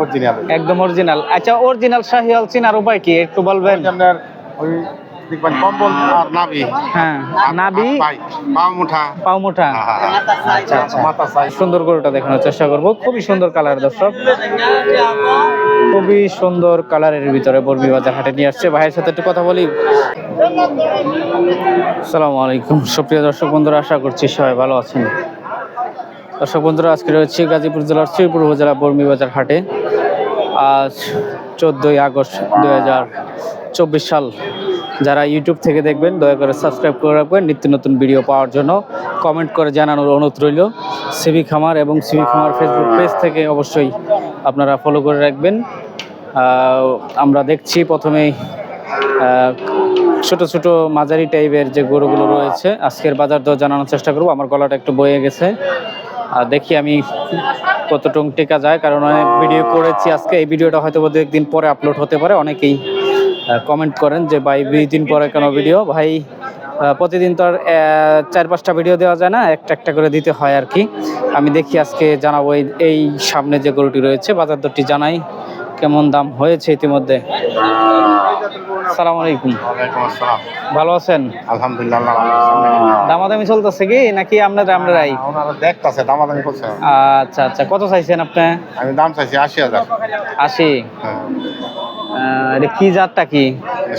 Original একদম original আচ্ছা original চিনার উপায় কি? একটু বলবেন? আপনার ওই দেখবেন কম্বল আর নাভি। হ্যাঁ নাবি পাই। মুঠা। পাও মোটা আচ্ছা আচ্ছা। মাথা সাইজ। সুন্দর গরুটা দেখানোর চেষ্টা করব। খুবই সুন্দর কালার দর্শক। খুবই সুন্দর কালারের ভিতরে বর্মি বাজার হাটে নিয়ে আসছে। ভাইয়ের সাথে একটু কথা বলি। আসসালামু আলাইকুম। সুপ্রিয় দর্শক বন্ধুরা আশা করছি সবাই ভালো আছেন। দর্শক বন্ধুরা, আজকে রয়েছে গাজীপুর জেলার শ্রীপুর উপজেলা বর্মি বাজার হাটে। আজ চোদ্দোই আগস্ট দুই হাজার চব্বিশ সাল। যারা ইউটিউব থেকে দেখবেন, দয়া করে সাবস্ক্রাইব করে রাখবেন। নিত্য নতুন ভিডিও পাওয়ার জন্য কমেন্ট করে জানানোর অনুরোধ রইল। সিবি খামার এবং সিবি খামার ফেসবুক পেজ থেকে অবশ্যই আপনারা ফলো করে রাখবেন। আমরা দেখছি প্রথমেই ছোট ছোট মাঝারি টাইপের যে গরুগুলো রয়েছে, আজকের বাজার দর জানানোর চেষ্টা করব। আমার গলাটা একটু বয়ে গেছে। আর দেখি আমি কতটুকু টেকা যায়, কারণ অনেক ভিডিও করেছি আজকে। এই ভিডিওটা হয়তো দু একদিন পরে আপলোড হতে পারে। অনেকেই কমেন্ট করেন যে, ভাই, দুই দিন পরে কেন ভিডিও ভাই প্রতিদিন তো আর চার পাঁচটা ভিডিও দেওয়া যায় না, একটা একটা করে দিতে হয় আর কি। আমি দেখি আজকে জানাব এই সামনে যে গরুটি রয়েছে বাজার দরটি জানাই। কেমন দাম হয়েছে ইতিমধ্যে? সালাম আলাইকুম ভালো আছেন? আলহামদুলিল্লাহ দামাদামি চলতেছে কি? নাকি আপনারা। ওনারা দেখতাছে দামাদামি করছে। আচ্ছা আচ্ছা। কত চাইছেন আপনি? আমি দাম চাইছি আশি হাজার। আশি? হ্যাঁ। এটা কি জাতটা কি?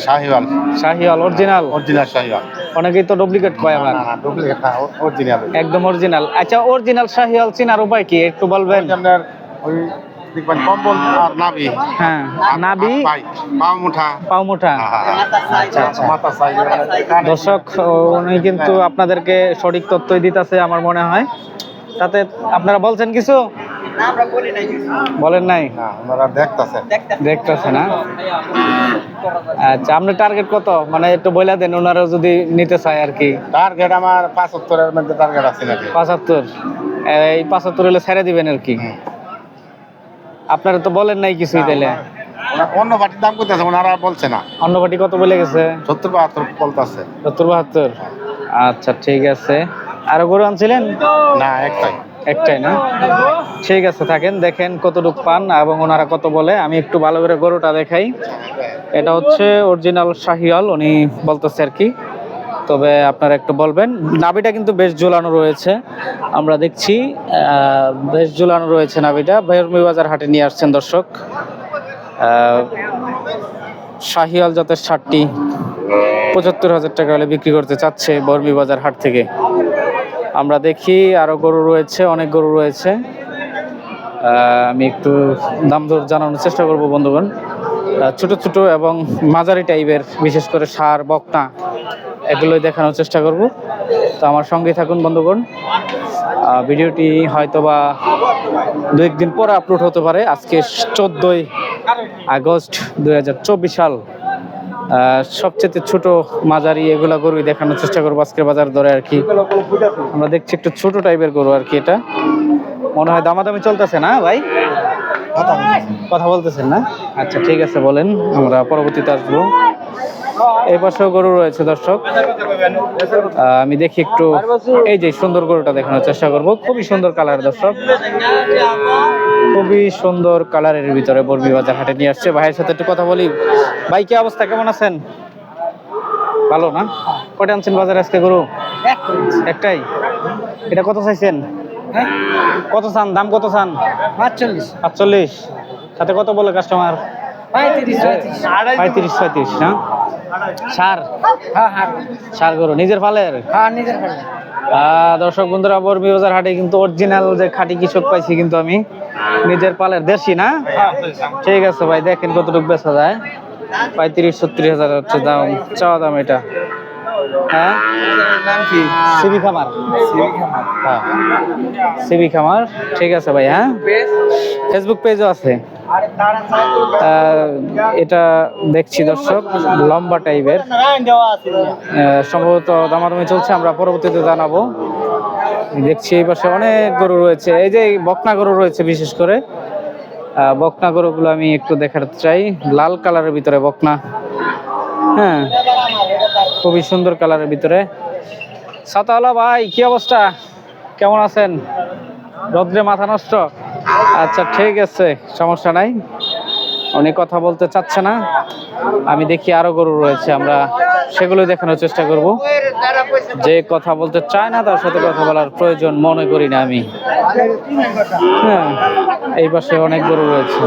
শাহিওয়াল। শাহিওয়াল অরিজিনাল? অরিজিনাল শাহিওয়াল। অনেকেই তো ডুপ্লিকেট কয় আবার? ডুপ্লিকেট না অরিজিনাল। একদম অরিজিনাল। আচ্ছা অরিজিনাল শাহিওয়াল চিনার উপায় কি? একটু বলবেন। আপনার ওই দেখবেন কম্বল আর নাভি। হ্যাঁ নাবি পাই পা মুঠা পাও সাইজ দর্শক উনি কিন্তু আপনাদেরকে সঠিক তথ্যই দিতেছে আমার মনে হয়। তাতে আপনারা বলছেন কিছু? বলেন নাই? দেখতাছে না আচ্ছা আপনার টার্গেট কত? মানে একটু বলে দেন ওনারা যদি নিতে চায় আর কি। টার্গেট আমার পাঁচাত্তরের মধ্যে টার্গেট আছে নাকি? পাঁচাত্তর। এই পাঁচাত্তর হলে ছেড়ে দিবেন আর কি। আপনারা তো বলেন নাই কিছুই তাইলে। অন্য পার্টির দাম করতেছে ওনারা বলছে না। অন্য পার্টি কত বলে গেছে? সত্তর বাহাত্তর বলতেছে। সত্তর বাহাত্তর? আচ্ছা ঠিক আছে। আরও গরু আনছিলেন? না একটাই। একটাই না? ঠিক আছে থাকেন দেখেন কতটুক পান এবং ওনারা কত বলে। আমি একটু ভালো করে গরুটা দেখাই। এটা হচ্ছে অরিজিনাল শাহিয়াল উনি বলতেছে আর কি। তবে আপনারা একটু বলবেন, নাভিটা কিন্তু বেশ ঝুলানো রয়েছে। আমরা দেখছি বেশ ঝুলানো রয়েছে নাভিটা। বেরমি বাজার হাটে নিয়ে আসছেন দর্শক। শাহিয়াল জাতের ষাটটি পঁচাত্তর হাজার টাকা হলে বিক্রি করতে চাচ্ছে বর্মি বাজার হাট থেকে। আমরা দেখি, আরও গরু রয়েছে, অনেক গরু রয়েছে। আমি একটু দাম দর জানানোর চেষ্টা করব, বন্ধুগণ। ছোট ছোট এবং মাঝারি টাইপের বিশেষ করে সার, বকনা এগুলোই দেখানোর চেষ্টা করব। তো আমার সঙ্গে থাকুন বন্ধুগণ। ভিডিওটি হয়তোবা দু একদিন পরে আপলোড হতে পারে। আজকে চোদ্দোই আগস্ট দু হাজার চব্বিশ সাল। সবচেয়ে ছোট মাঝারি এগুলা গরুই দেখানোর চেষ্টা করব আজকের বাজার দরে আর কি। আমরা দেখছি একটু ছোট টাইপের গরু আর কি এটা। মনে হয় দামাদামি চলতেছে না ভাই? কথা বলতেছেন না? আচ্ছা ঠিক আছে বলেন। আমরা পরবর্তীতে আসব। এই পাশেও গরু রয়েছে দর্শক। আমি দেখি একটু এই যে সুন্দর গরুটা দেখানোর চেষ্টা করব। খুবই সুন্দর কালার দর্শক। খুবই সুন্দর কালারের ভিতরে বর্মি বাজার হাটে নিয়ে আসছে। ভাইয়ের সাথে একটু কথা বলি। ভাই কি অবস্থা? কেমন আছেন? ভালো না? কটা আনছেন বাজারে আজকে গরু? একটাই? এটা কত চাইছেন? কত চান? দাম কত চান? পাঁচচল্লিশ। পাঁচচল্লিশ সাথে কত বলে কাস্টমার পঁয়ত্রিশ পঁয়ত্রিশ ছয়ত্রিশ না? সার? হ্যাঁ হ্যাঁ। সার গরু নিজের ফালের? হ্যাঁ দর্শক বন্ধুরা বর্মি বাজার হাটে কিন্তু অরিজিনাল যে খাঁটি কৃষক পাইছি কিন্তু আমি। নিজের পালের দেশি না? ঠিক আছে ভাই দেখেন কতটুকু বেচা যায়। পঁয়ত্রিশ ছত্রিশ হাজার হচ্ছে দাম চাওয়া দাম এটা। হ্যাঁ? নাম কি? সিবি খামার। হ্যাঁ। সিবি খামার ঠিক আছে ভাই হ্যাঁ? ফেসবুক পেজও আছে। এটা দেখছি দর্শক, লম্বা টাইপের। সম্ভবত দামাদামি চলছে, আমরা পরবর্তীতে জানাব। দেখছি এই পাশে অনেক গরু রয়েছে। এই যে বকনা গরু রয়েছে বিশেষ করে। বকনা গরুগুলো আমি একটু দেখাতে চাই। লাল কালারের ভিতরে বকনা। হ্যাঁ খুবই সুন্দর কালারের ভিতরে। সাতাওয়ালা ভাই, কি অবস্থা? কেমন আছেন? রদ্রে মাথা নষ্ট? আচ্ছা ঠিক আছে সমস্যা নাই। উনি কথা বলতে চাচ্ছে না। আমি দেখি আরও গরু রয়েছে আমরা সেগুলো দেখানোর চেষ্টা করব। যে কথা বলতে চায় না তার সাথে কথা বলার প্রয়োজন মনে করি না আমি। হ্যাঁ এই পাশে অনেক গরু রয়েছে।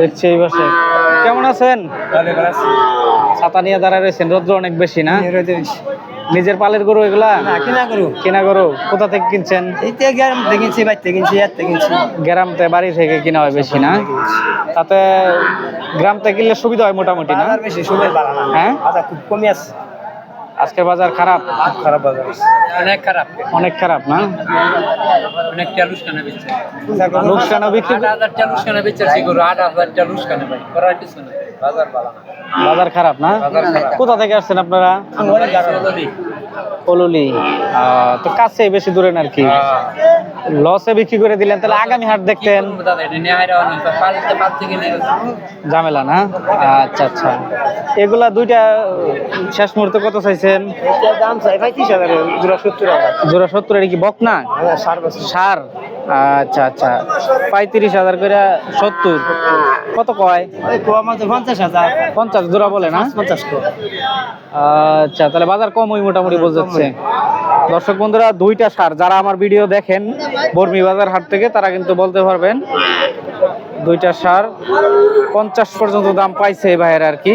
দেখছি এই পাশে। কেমন আছেন? ছাতা নিয়ে দাঁড়ায় রয়েছেন রোদ্র অনেক বেশি না? নিজের পালের গরু এগুলা? না কিনা করু কেনা গরু। কোথা থেকে কিনছেন? এইতে গ্যারাম দেখিনছি বাইতে কিনছি এর কিনছি। গ্রামতে বাড়ি থেকে কিনা হয় বেশি না? তাতে গ্রাম থেকে কিনলে সুবিধা হয় মোটামুটি না? বাজার বেশি সময় বাড়া না হ্যাঁ? বাজার খুব কমই আছে। আজকের বাজার খারাপ? খারাপ বাজার অনেক খারাপ। অনেক খারাপ না? অনেক চালুস কানে বেচছে লোকসান বিক্রি আট হাজার চালুস কানে বেচছে গরু আট হাজার চালুস কানে ভাই। করার কিছু না বাজার ভালো না। বাজার খারাপ না? কোথা থেকে আসছেন আপনারা? আহ, তো কাছে বেশি দূরে না আর কি লসে বিক্রি করে দিলেন তাহলে আগামী হাট দেখতেন। ঝামেলা না? আচ্ছা আচ্ছা। এগুলা দুইটা শেষ মুহূর্তে কত চাইছেন? দাম চাই হাজার জোড়া সত্তর জোড়া সত্তর এটা কি বক না ষাট সার? আচ্ছা আচ্ছা। পঁয়ত্রিশ হাজার করে সত্তর। কত কয়? পঞ্চাশ হাজার পঞ্চাশ জোড়া বলে না? পঞ্চাশ আচ্ছা তাহলে বাজার কম ওই মোটামুটি বোঝাচ্ছে। দর্শক বন্ধুরা, দুইটা সার, যারা আমার ভিডিও দেখেন, বর্মি বাজার হাট থেকে, তারা কিন্তু বলতে পারবেন দুইটা সার। পঞ্চাশ পর্যন্ত দাম পাইছে এই ভাইয়ের আর কি।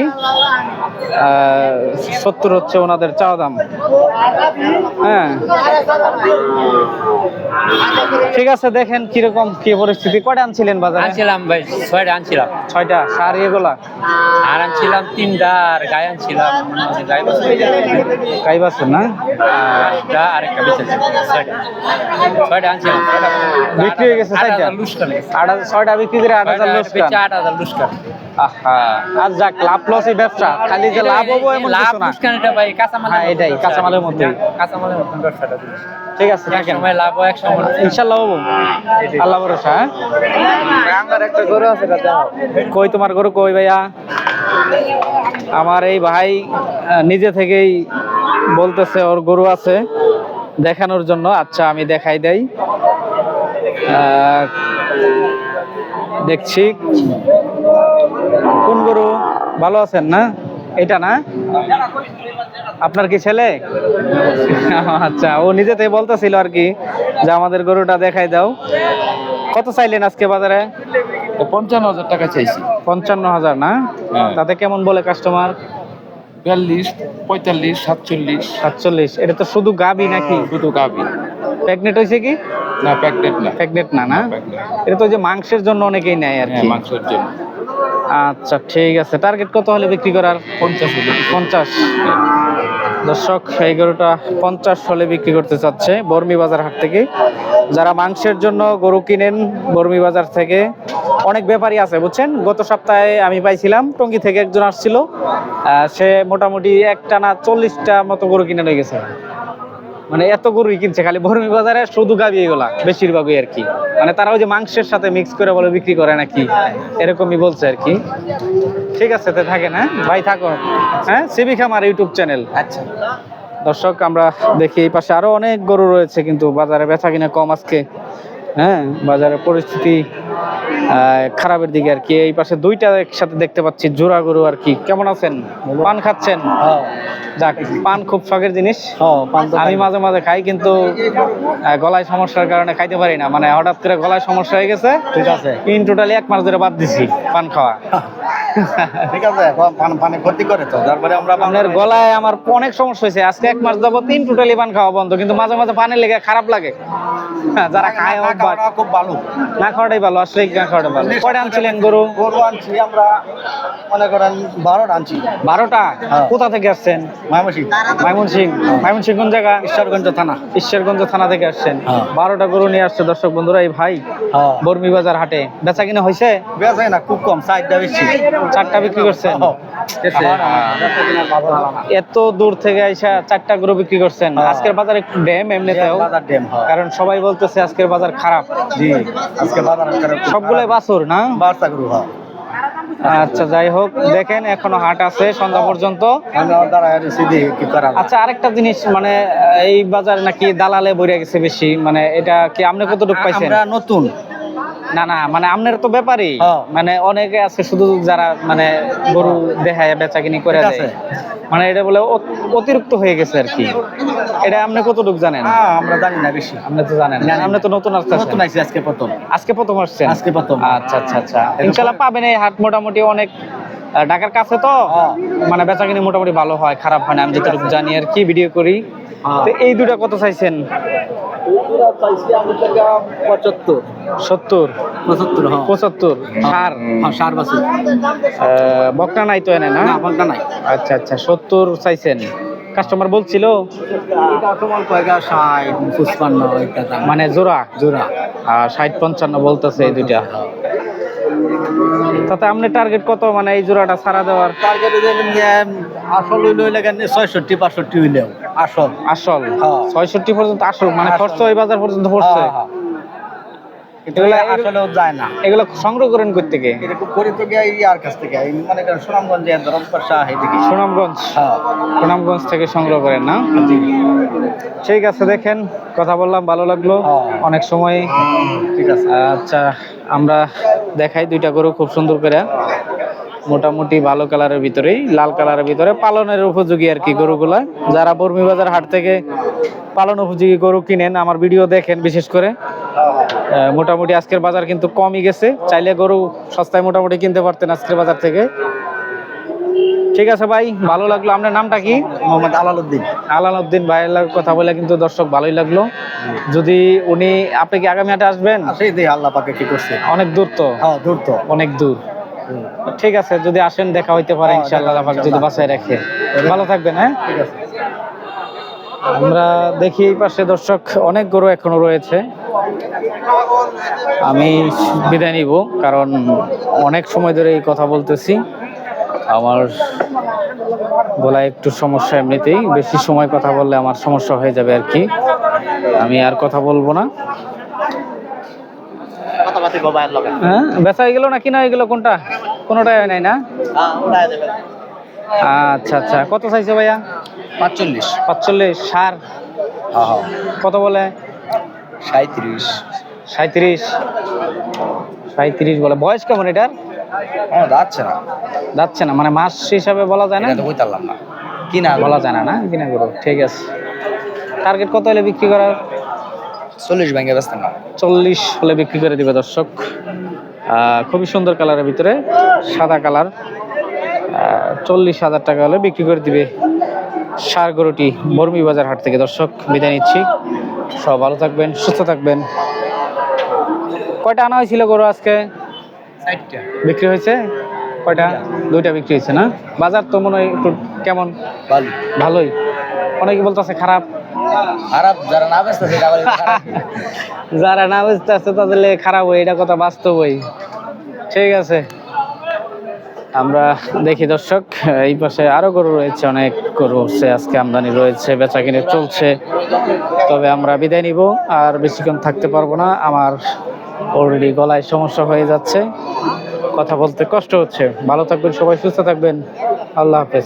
সত্তর হচ্ছে ওনাদের চাওয়া দাম। হ্যাঁ। ঠিক আছে দেখেন কীরকম কি পরিস্থিতি। কয়টা আনছিলেন বাজারে? আনছিলাম ভাই ছয়টা আনছিলাম। ছয়টা সার এগুলা? আর আনছিলাম তিনটা আর গায়ে আনছিলাম। গাই বাছুর। না? আর একটা বেঁচেছে ছয়টা। ছয়টা আনছিলাম বিক্রি হয়ে গেছে ছয়টা? ছয়টা বিক্রি করে আট হাজার লোক আট হাজার লুস আর যাক লাভ লসই ব্যবসা। খালি যে লাভ হব এমন লাভ কিছু না। ভাই কাঁচামালের হ্যাঁ, এটাই, কাঁচামালের মতোই। কাঁচামালের মতন ব্যবসাটা ঠিক আছে থাকেন। সময় লাভ এক সময় ইনশাল্লাহ হব। আল্লাহ ভরসা হ্যাঁ? আমার একটা গরু আছে কই তোমার গরু কই ভাইয়া? আমার এই ভাই নিজে থেকেই বলতেছে ওর গরু আছে দেখানোর জন্য। আচ্ছা আমি দেখাই দেই। আহ, দেখছি। কোন গরু ভালো আছেন না? এটা না? আপনার কি ছেলে? আচ্ছা ও নিজে থেকে বলতেছিল আর কি যে আমাদের গরুটা দেখাই দাও। কত চাইলেন আজকে বাজারে? পঞ্চান্ন হাজার টাকা চাইছি। পঞ্চান্ন হাজার না? হ্যাঁ। তাতে কেমন বলে কাস্টমার বিয়াল্লিশ পঁয়তাল্লিশ সাতচল্লিশ। সাতচল্লিশ। এটা তো শুধু গাবি নাকি? দুটো গাবি। প্রেগনেন্ট হয়েছে কি? না প্যাকেট না। প্রেগনেন্ট না না? এটা তো যে মাংসের জন্য অনেকেই নেয় আর হ্যাঁ কি। মাংসের জন্য। আচ্ছা ঠিক আছে। টার্গেট কত হলে বিক্রি করার? পঞ্চাশ পঞ্চাশ। দর্শক এই গরুটা পঞ্চাশ হলে বিক্রি করতে চাচ্ছে বর্মি বাজার হাট থেকে। যারা মাংসের জন্য গরু কিনেন বর্মি বাজার থেকে অনেক ব্যাপারী আছে বুঝছেন? গত সপ্তাহে আমি পাইছিলাম টঙ্গি থেকে একজন আসছিল। সে মোটামুটি একটানা চল্লিশটা মতো গরু কিনে নিয়ে গেছে। মানে এত গরুই কিনছে খালি বর্মি বাজারে শুধু গাবি এগুলা বেশিরভাগই আর কি। মানে তারা ওই যে মাংসের সাথে মিক্স করে বলে বিক্রি করে নাকি এরকমই বলছে আর কি। ঠিক আছে তো থাকে না ভাই থাকো। হ্যাঁ সিবি খামার ইউটিউব চ্যানেল। আচ্ছা। দর্শক আমরা দেখি এই পাশে আরও অনেক গরু রয়েছে কিন্তু বাজারে বেচা কিনা কম আজকে। হ্যাঁ বাজারের পরিস্থিতি খারাপের দিকে আর কি। এই পাশে দুইটা একসাথে দেখতে পাচ্ছি জোড়া গরু আর কি। কেমন আছেন? পান খাচ্ছেন? যাক পান খুব শখের জিনিস। আমি মাঝে মাঝে খাই কিন্তু গলায় সমস্যার কারণে খাইতে পারি না। মানে হঠাৎ করে গলায় সমস্যা হয়ে গেছে। ঠিক আছে। ইন টোটালি এক মাস ধরে বাদ দিছি পান খাওয়া। ঠিক আছে পানি পানি ক্ষতি করে তো। তারপরে আমরা আপনার গলায় আমার অনেক সমস্যা হয়েছে। আজকে এক মাস যাবত তিন টোটালি খাওয়া বন্ধ কিন্তু মাঝে মাঝে পানি লেগে খারাপ লাগে। হ্যাঁ, যারা খায় অভ্যাস খুব ভালো। না খাওয়াটাই ভালো আসলে না খাওয়াটাই ভালো। কয়টা আনছিলেন গরু? গরু আনছি আমরা মনে করেন বারোটা আনছি। বারোটা? হ্যাঁ। কোথা থেকে আসছেন? মাইমন সিং মাইমন সিং কোন জায়গা? ঈশ্বরগঞ্জ থানা। ঈশ্বরগঞ্জ থানা থেকে আসছেন। হ্যাঁ। বারোটা গরু নিয়ে আসছে দর্শক বন্ধুরা। এই ভাই বর্মি বাজার হাটে। বেচা কিনা হয়েছে? হয় না খুব কম সাইডটা বেশি চারটা বিক্রি করছেন? হ্যাঁ। এত দূর থেকে আইসা চারটা গরু বিক্রি করছেন। হ্যাঁ। আজকের বাজার একটু ড্যাম এমনিতেও। বাজার কারণ সবাই বলতেছে আজকের বাজার খারাপ। জি আজকে বাজার সবগুলাই বাছুর না? বার্তা গরু হয়। আচ্ছা যাই হোক দেখেন এখনও হাট আছে সন্ধ্যা পর্যন্ত? আচ্ছা আরেকটা জিনিস মানে এই বাজারে নাকি দালালে বইরা গেছে বেশি মানে এটা কি আপনি কতটুকু পাইছেন? আমরা নতুন। না না মানে আপনার তো ব্যাপারই। মানে অনেকে আছে শুধু যারা মানে গরু দেখায় বেচা কিনি করে দেয় আছে। মানে এটা বলে অতিরিক্ত হয়ে গেছে আর কি এটা আপনি কতটুকু জানেন আমরা জানি না বেশি আপনি তো জানেন না। আপনি তো নতুন আসতেছেন নতুন আইছি আজকে প্রথম আজকে প্রথম আসছেন আজকে প্রথম। আচ্ছা আচ্ছা আচ্ছা ইনশাল্লাহ পাবেন এই হাট মোটামুটি অনেক ঢাকার কাছে তো। মানে বেচা কিনি মোটামুটি ভালো হয় খারাপ হয় না আমি যতটুকু জানি আর কি ভিডিও করি। তো এই দুটা কত চাইছেন? সত্তর। পঁচাত্তর সার? সার বাছুর বকনা নাই তো এনে না? না নাই। আচ্ছা আচ্ছা সত্তর চাইছেন। কাস্টমার বলছিল? মানে জোড়া? জোড়া। আর ষাট পঞ্চান্ন বলতেছে এই দুইটা। তাতে আপনি টার্গেট কত? মানে এই জোড়াটা ছাড়া দেওয়ার? টার্গেটে আসল হইলে ছয়ষট্টি পাঁচষট্টি হইলেও। আসল। আসল। হ্যাঁ। ছয়ষট্টি পর্যন্ত আসল মানে আসল। খরচ বাজার পর্যন্ত পড়ছে। হ্যাঁ, হ্যাঁ। যায় না। এগুলো সংগ্রহ করেন কই থেকে? এরকম করি তো ইয়ার কাছ থেকে। এই সুনামগঞ্জে এদিকে সুনামগঞ্জ? সুনামগঞ্জ থেকে সংগ্রহ করেন না? ঠিক আছে দেখেন কথা বললাম ভালো লাগল। অনেক সময়। ঠিক আছে। আচ্ছা আমরা দেখাই দুইটা গরু খুব সুন্দর করে। মোটামুটি ভালো কালারের ভিতরেই লাল কালারের ভিতরে পালনের উপযোগী আর কি গরুগুলা। যারা বর্মি বাজার হাট থেকে পালন উপযোগী গরু কিনেন আমার ভিডিও দেখেন বিশেষ করে। মোটামুটি আজকের বাজার কিন্তু কমই গেছে। চাইলে গরু সস্তায় মোটামুটি কিনতে পারতেন আজকের বাজার থেকে। ঠিক আছে ভাই ভালো লাগল। আপনার নামটা কি? মোহাম্মদ আলালউদ্দিন। আলানুদ্দিন ভাইয়ের কথা বলে কিন্তু দর্শক ভালোই লাগল। যদি উনি আপনি কি আগামী হাটে আসবেন? সেই আল্লাহ পাকে কি করছে। অনেক দূর তো? হ্যাঁ দূর তো। অনেক দূর। ঠিক আছে যদি আসেন দেখা হইতে পারে হ্যাঁ, ইনশাআল্লাহ আল্লাহ যদি। বাঁচায় রাখে। ভালো থাকবেন হ্যাঁ? ঠিক আছে। আমরা দেখি এই পাশে দর্শক অনেক গরু এখনও রয়েছে। আমি বিদায় নিব কারণ অনেক সময় ধরে এই কথা বলতেছি। আমার গলায় একটু সমস্যা এমনিতেই বেশি সময় কথা বললে আমার সমস্যা হয়ে যাবে আর কি। আমি আর কথা বলব না। হ্যাঁ বেচা গেল না কিনা হয়ে গেল কোনটা? কোনোটাই হয় নাই না? হ্যাঁ আচ্ছা আচ্ছা। কত চাইছে ভাইয়া? পাঁচচল্লিশ। পাঁচচল্লিশ। সার? হ্যাঁ কত বলে? সাঁত্রিশ সাঁত্রিশ সাঁত্রিশ বলে। বয়স কেমন এটার? হ্যাঁ যাচ্ছে না। যাচ্ছে না। মানে মাস হিসাবে বলা যায় না? কইতারলাম না। কি না বলা যায় না না? কিনা করো ঠিক আছে। টার্গেট কত হলে বিক্রি করার? চল্লিশ ব্যাংকে ব্যস্ত না। চল্লিশ হলে বিক্রি করে দিবে দর্শক। খুবই সুন্দর কালারের ভিতরে সাদা কালার। চল্লিশ হাজার টাকা হলে বিক্রি করে দিবে সার গরুটি বর্মি বাজার হাট থেকে। দর্শক বিদায় নিচ্ছি। সব ভালো থাকবেন সুস্থ থাকবেন। কয়টা আনা হয়েছিল গরু আজকে? বিক্রি হয়েছে? কয়টা? দুইটা। বিক্রি হয়েছে না? বাজার তো মনে হয় একটু কেমন? ভালোই। অনেকে বলতেছে খারাপ। খারাপ যারা না বলে যারা না বুঝতে আসছে তাদের খারাপ হয় এটা কথা বাস্তবই ঠিক আছে। আমরা দেখি দর্শক এই পাশে আরও গরু রয়েছে অনেক গরু হচ্ছে আজকে আমদানি রয়েছে বেচা কিনে চলছে। তবে আমরা বিদায় নিব আর বেশিক্ষণ থাকতে পারব না আমার অলরেডি গলায় সমস্যা হয়ে যাচ্ছে। কথা বলতে কষ্ট হচ্ছে। ভালো থাকবেন সবাই সুস্থ থাকবেন। আল্লাহ হাফেজ।